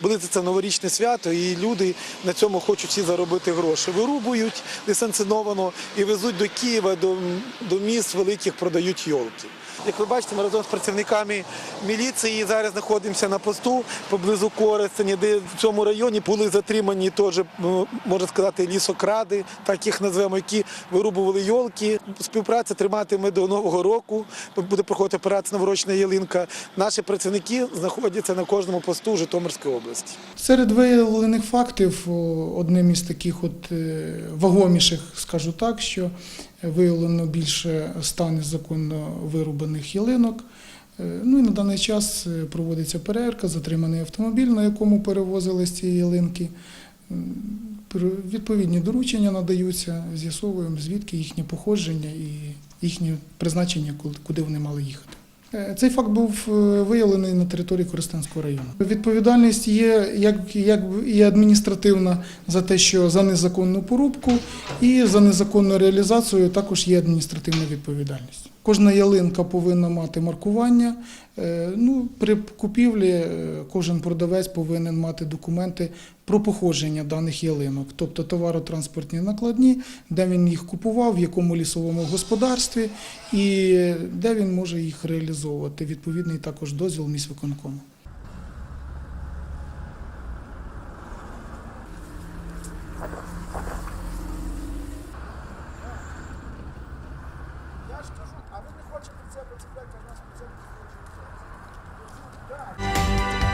близиться новорічне свято, і люди на цьому хочуть всі заробити гроші. Вирубують несанкціоновано і везуть до Києва, до, до міст великих, продають йолки. Як ви бачите, ми разом з працівниками міліції зараз знаходимося на посту поблизу Коростені, де в цьому районі були затримані теж, ну, можна сказати, лісокради, так їх назвемо, які вирубували йолки. Співпраця триматиме до Нового року. Буде проходити операція Новорічна ялинка. Наші працівники знаходяться на кожному посту Житомирської області. Серед виявлених фактів одним із таких от е, вагоміших, скажу так, що виявлено більше ста незаконно вирубаних ялинок. Е, Ну і на даний час е, проводиться перевірка, затриманий автомобіль, на якому перевозили ці ялинки. Відповідні доручення надаються, з'ясовуємо, звідки їхнє походження і їхнє призначення, куди вони мали їхати. Е, Цей факт був е, виявлений на території Користанського району. Відповідальність є як, як і адміністративна за те, що за незаконну порубку, і за незаконну реалізацію також є адміністративна відповідальність. Кожна ялинка повинна мати маркування. Е, Ну, при купівлі е, кожен продавець повинен мати документи про походження даних ялинок, тобто товаротранспортні накладні, де він їх купував, в якому лісовому господарстві і де він може їх реалізовувати. Відповідний також дозвіл міськвиконкому. ж кажу, а ви не хочете це а нас це не хоче.